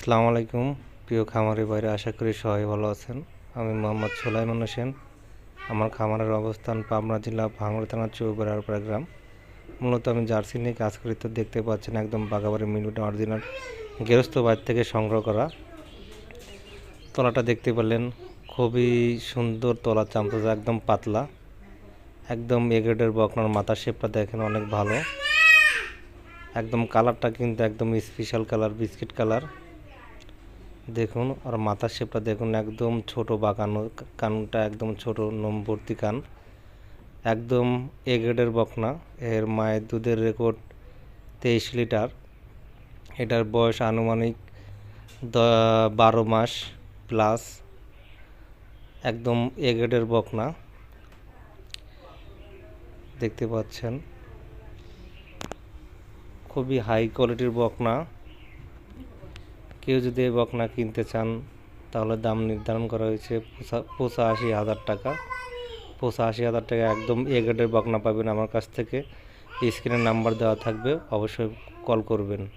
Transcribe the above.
আসসালামু আলাইকুম। প্রিয় খামারের বাইরে আশা করি সবাই ভালো আছেন। আমি মোহাম্মদ সোলাইমান হোসেন। আমার খামারের অবস্থান পাবনা জেলা ভাঙড় থানা চৌবেড়ারপাড়া গ্রাম। মূলত আমি জার্সি নিয়ে কাজ করি, তো দেখতে পাচ্ছেন একদম বাগাবাড়ি মিনুটা অরিজিনাল গৃহস্থ বাড়ি থেকে সংগ্রহ করা। তলাটা দেখতে পেলেন, খুবই সুন্দর তলা চামচা একদম পাতলা। একদম এগ্রেডের বকনার মাথার শেপটা দেখেন অনেক ভালো। একদম কালারটা কিন্তু একদম স্পেশাল কালার বিস্কিট কালার দেখুন, আর মাথার শেপটা দেখুন, একদম ছোট বাঁকানো কানটা একদম ছোট, নম্বর্তি কান। একদম এ গ্রেডের বকনা, এর মায়ের দুধের রেকর্ড তেইশ লিটার। এটার বয়স আনুমানিক বারো মাস প্লাস একদম এ গ্রেডের বকনা। দেখতে পাচ্ছেন? খুবই হাই কোয়ালিটির বকনা। কেউ যদি এই বকনা কিনতে চান, তাহলে দাম নির্ধারণ করা হয়েছে পঁচা- আশি হাজার টাকা। পঁচাশি হাজার টাকা একদম এ গ্রেডের বকনা পাবেন আমার কাছ থেকে। স্ক্রিনের নাম্বার দেওয়া থাকবে, অবশ্যই কল করবেন।